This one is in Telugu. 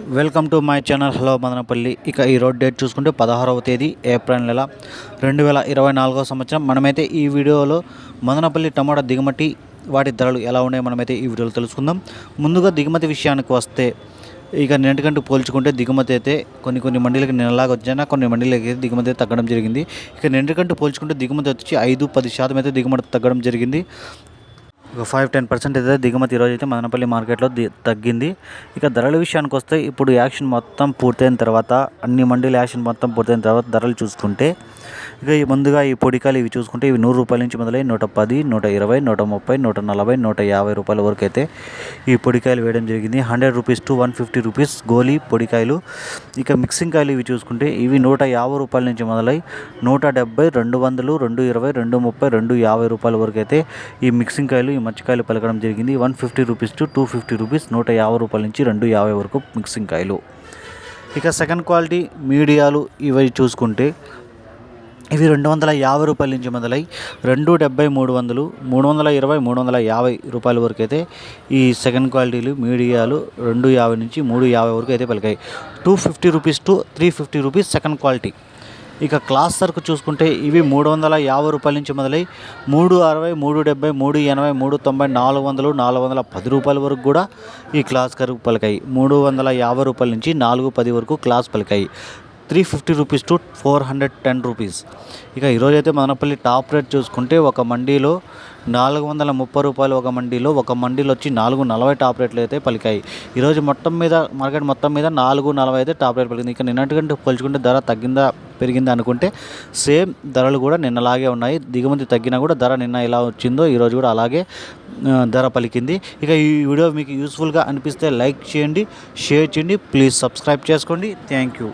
Welcome to my channel. Hello Madanapalle. ఇక ఈ రోడ్ డేట్ చూసుకుంటే పదహారవ తేదీ ఏప్రిల్ నెల రెండు వేల ఇరవై నాలుగో సంవత్సరం. మనమైతే ఈ వీడియోలో మదనపల్లి టమాటా దిగుమతి వాటి ధరలు ఎలా ఉన్నాయో మనమైతే ఈ వీడియోలో తెలుసుకుందాం. ముందుగా దిగుమతి విషయానికి వస్తే ఇక నిన్నటికంటూ పోల్చుకుంటే దిగుమతి అయితే కొన్ని కొన్ని మండీలకి నెలలాగా వచ్చినా కొన్ని మండీలకి అయితే దిగుమతి అయితే తగ్గడం జరిగింది. ఇక నిన్నటికంటూ పోల్చుకుంటే దిగుమతి వచ్చి ఐదు పది శాతం అయితే దిగుమతి తగ్గడం జరిగింది. ఒక ఫైవ్ టెన్ పర్సెంట్ అయితే దిగుమతి ఈరోజు అయితే మదనపల్లి మార్కెట్లో ది తగ్గింది. ఇక ధరల విషయానికి వస్తే ఇప్పుడు యాక్షన్ మొత్తం పూర్తయిన తర్వాత అన్ని మండీల యాక్షన్ మొత్తం పూర్తయిన తర్వాత ధరలు చూసుకుంటే ఇక ఈ ముందుగా ఈ పొడికాయలు ఇవి చూసుకుంటే ఇవి నూరు రూపాయల నుంచి మొదలై నూట పది నూట ఇరవై నూట ముప్పై నూట నలభై నూట యాభై రూపాయల వరకు అయితే ఈ పొడికాయలు వేయడం జరిగింది. Hundred rupees to one fifty rupees గోలీ పొడికాయలు. ఇక మిక్సింగ్ కాయలు ఇవి చూసుకుంటే ఇవి నూట యాభై రూపాయల నుంచి మొదలై నూట డెబ్బై రెండు వందలు రెండు ఇరవై రెండు ముప్పై రెండు యాభై రూపాయల వరకు అయితే ఈ మిక్సింగ్ కాయలు మచ్చికాయలు పలకడం జరిగింది. One fifty rupees to two fifty rupees నూట యాభై రూపాయల నుంచి రెండు యాభై వరకు మిక్సింగ్ కాయలు. ఇక సెకండ్ క్వాలిటీ మీడియాలు ఇవి చూసుకుంటే ఇవి రెండు వందల యాభై రూపాయల నుంచి మొదలై రెండు డెబ్బై మూడు వందలు మూడు వందల ఇరవై మూడు వందల యాభై రూపాయల వరకు అయితే ఈ సెకండ్ క్వాలిటీలు మీడియాలు రెండు యాభై నుంచి మూడు యాభై వరకు అయితే పలికాయి. Two fifty rupees to three fifty rupees second quality. ఇక క్లాస్ సరుకు చూసుకుంటే ఇవి మూడు వందల యాభై రూపాయల నుంచి మొదలై మూడు అరవై మూడు డెబ్బై మూడు ఎనభై మూడు తొంభై నాలుగు వందలు నాలుగు వందల పది రూపాయల వరకు కూడా ఈ క్లాస్ కరువు పలికాయి. మూడు వందల యాభై రూపాయల నుంచి నాలుగు పది వరకు class పలికాయి. Three fifty rupees to four hundred ten rupees. ఇక ఈరోజు అయితే మదనపల్లి టాప్ రేట్ చూసుకుంటే ఒక మండీలో నాలుగు వందల ముప్పై రూపాయలు ఒక మండీలో ఒక మండీలో వచ్చి నాలుగు నలభై టాప్ రేట్లు అయితే పలికాయి. ఈరోజు మొత్తం మీద మార్కెట్ మొత్తం మీద నాలుగు నలభై అయితే టాప్ రేట్ పలికింది. ఇక నిన్నటికంటే పోల్చుకుంటే ధర తగ్గిందా పెరిగింది అనుకుంటే సేమ్ ధరలు కూడా నిన్నలాగే ఉన్నాయి. దిగుమతి తగ్గినా కూడా ధర నిన్న ఎలా వచ్చిందో ఈరోజు కూడా అలాగే ధర పలికింది. ఇక ఈ వీడియో మీకు యూస్ఫుల్గా అనిపిస్తే లైక్ చేయండి షేర్ చేయండి. ప్లీజ్ సబ్స్క్రైబ్ చేసుకోండి. Thank you.